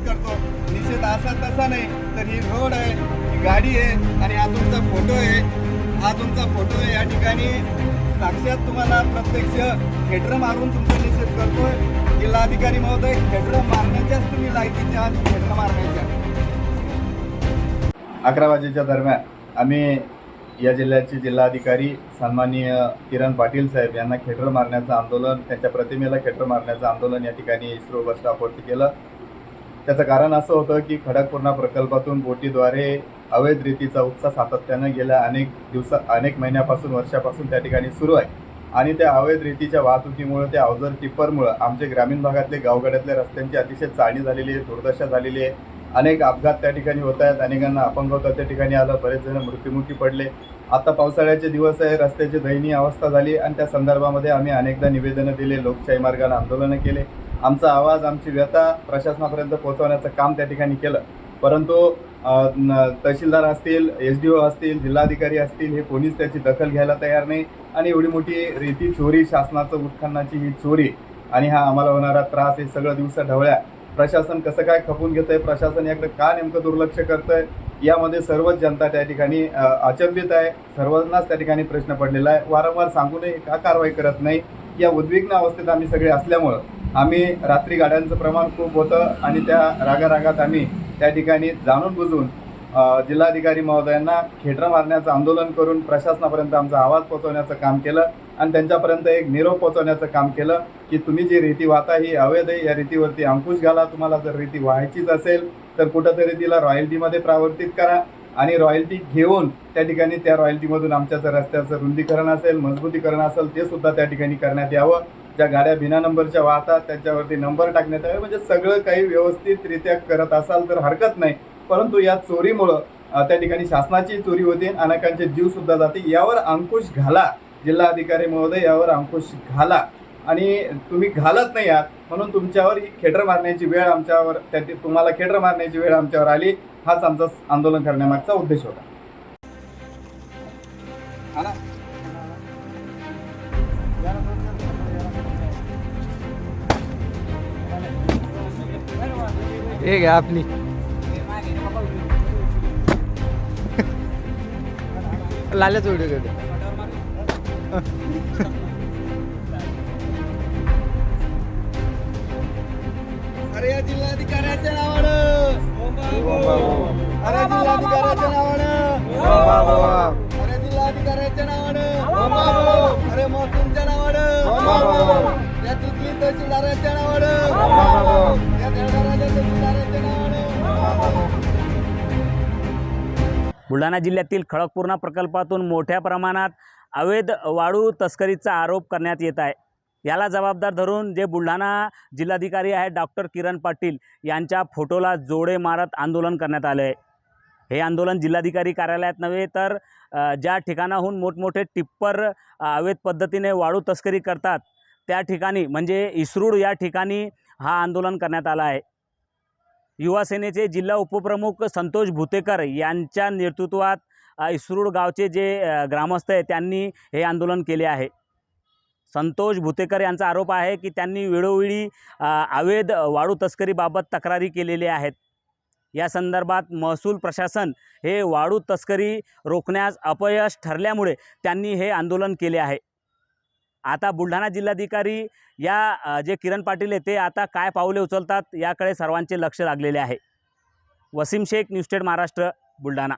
निषेध करतो. निषेध असा तसा नाही तर ही रोड आहे ही गाडी आहे आणि हा तुमचा फोटो आहे. हा तुमचा फोटो आहे. या ठिकाणी साक्षात तुम्हाला प्रत्यक्ष खेटर मारून तुमचा निषेध करतोय. जिल्हाधिकारी महोदय खेटर मारण्याच्याच तुम्ही लायकीचे आहात खेटर मारण्याच्या. अकरा वाजेच्या दरम्यान आम्ही या जिल्ह्याचे जिल्हाधिकारी सन्माननीय किरण पाटील साहेब यांना खेटर मारण्याचं आंदोलन त्यांच्या प्रतिमेला खेटर मारण्याचं आंदोलन या ठिकाणी इस्रो बस स्टॉपवरती केलं. त्याचं कारण असं होतं की खडकपूर्णा प्रकल्पातून बोटीद्वारे अवैध रीतीचा उपसा सातत्यानं गेल्या अनेक दिवसा अनेक महिन्यापासून वर्षापासून त्या ठिकाणी सुरू आहे. आणि त्या अवैध रीतीच्या वाहतुकीमुळे त्या अवजर टिप्परमुळं आमचे ग्रामीण भागातले गावगड्यातल्या रस्त्यांची अतिशय चाळणी झालेली आहे दुर्दशा झालेली आहे. अनेक अपघात त्या ठिकाणी होत आहेत अनेकांना अपंगत्व त्या ठिकाणी आलं बरेच जण मृत्युमुखी पडले. आता पावसाळ्याचे दिवस आहे रस्त्याची दयनीय अवस्था झाली आणि त्या संदर्भामध्ये आम्ही अनेकदा निवेदनं दिले लोकशाही मार्गाने आंदोलनं केले. आमचा आवाज आमची व्यथा प्रशासनापर्यंत पोहोचवण्याचं काम त्या ठिकाणी केलं. परंतु न- तहसीलदार असतील एस डी ओ असतील जिल्हाधिकारी असतील हे कोणीच त्याची दखल घ्यायला तयार नाही. आणि एवढी मोठी रीती चोरी शासनाचं उत्खननाची ही चोरी आणि हा आम्हाला होणारा त्रास हे सगळं दिवसा ढवळ्या. प्रशासन कसं काय खपून घेतंय प्रशासन याकडे का नेमकं दुर्लक्ष करतंय यामध्ये सर्वच जनता त्या ठिकाणी अचंबित आहे. सर्वांनाच त्या ठिकाणी प्रश्न पडलेला आहे. वारंवार सांगूनही का कारवाई करत नाही? या उद्विग्न अवस्थेत आम्ही सगळे असल्यामुळं आम्ही रात्री गाड्यांचं प्रमाण खूप होतं आणि त्या रागारागात आम्ही त्या ठिकाणी जाणून बुजून जिल्हाधिकारी महोदयांना खेटर मारण्याचं आंदोलन करून प्रशासनापर्यंत आमचा आवाज पोहोचवण्याचं काम केलं आणि त्यांच्यापर्यंत एक निरोप पोहोचवण्याचं काम केलं की तुम्ही जी रीती वाहता ही अवैध आहे या रीतीवरती अंकुश घाला. तुम्हाला जर रीती व्हायचीच असेल तर कुठंतरी तिला रॉयल्टीमध्ये प्रावर्तित करा. आणि रॉयल्टी घेऊन त्या ठिकाणी त्या रॉयल्टीमधून आमच्या रस्त्याचं रुंदीकरण असेल मजबूतीकरण असेल ते सुद्धा त्या ठिकाणी करण्यात यावं. ज्या गाड्या बिना नंबरच्या वाहतात त्यांच्यावरती नंबर टाकण्यात यावे. म्हणजे सगळं काही व्यवस्थितरित्या करत असाल तर हरकत नाही. परंतु या चोरीमुळं त्या ठिकाणी शासनाची चोरी होते अनेकांचे जीवसुद्धा जाते. यावर अंकुश घाला. जिल्हाधिकारी महोदय यावर अंकुश घाला. आणि तुम्ही घालत नाही आहात म्हणून तुमच्यावर ही खेटर मारण्याची वेळ आमच्यावर त्या तुम्हाला खेटर मारण्याची वेळ आमच्यावर आली हाच आमचा आंदोलन करण्यामागचा उद्देश होता. हे घ्या आपली. लाल्या जिल्हाधिकाऱ्याच्या नावानं. अरे जिल्हाधिकाऱ्याच्या नावानं. अरे महसूलच्या नावानं. या चिखली तहसीलदाराच्या नावानं. या देवघराच्या तहसीलदाराच्या नावानं. बुलढाणा जिल्ह्यातील खडकपूर्णा प्रकल्पातून मोठ्या प्रमाणात अवैध वाळू तस्करीचा आरोप करण्यात येत आहे. याला जबाबदार धरून जे बुलढाणा जिल्हाधिकारी आहेत डॉक्टर किरण पाटील यांच्या फोटोला जोडे मारत आंदोलन करण्यात आले आहे हे आंदोलन जिल्हाधिकारी कार्यालयात नव्हे तर ज्या ठिकाणाहून मोठमोठे टिप्पर अवैध पद्धतीने वाळू तस्करी करतात त्या ठिकाणी म्हणजे इस्रूड या ठिकाणी हा आंदोलन करण्यात आला आहे. युवा सेनेचे जिल्हा उपप्रमुख संतोष भुतेकर यांच्या नेतृत्वात इसरूड इस्रूड गावचे जे ग्रामस्थ आहे त्यांनी हे आंदोलन केले आहे. संतोष भुतेकर यांचा आरोप आहे की त्यांनी वेळोवेळी अवैध वाळू तस्करीबाबत तक्रारी केलेल्या आहेत. या संदर्भात महसूल प्रशासन हे वाळू तस्करी रोखण्यास अपयश ठरल्यामुळे त्यांनी हे आंदोलन केले आहे. आता बुलढाणा जिल्हाधिकारी या जे किरण पाटील आहे ते आता काय पावले उचलतात याकडे सर्वांचे लक्ष लागलेले आहे. वसीम शेख न्यूस्टेट महाराष्ट्र बुलढाणा.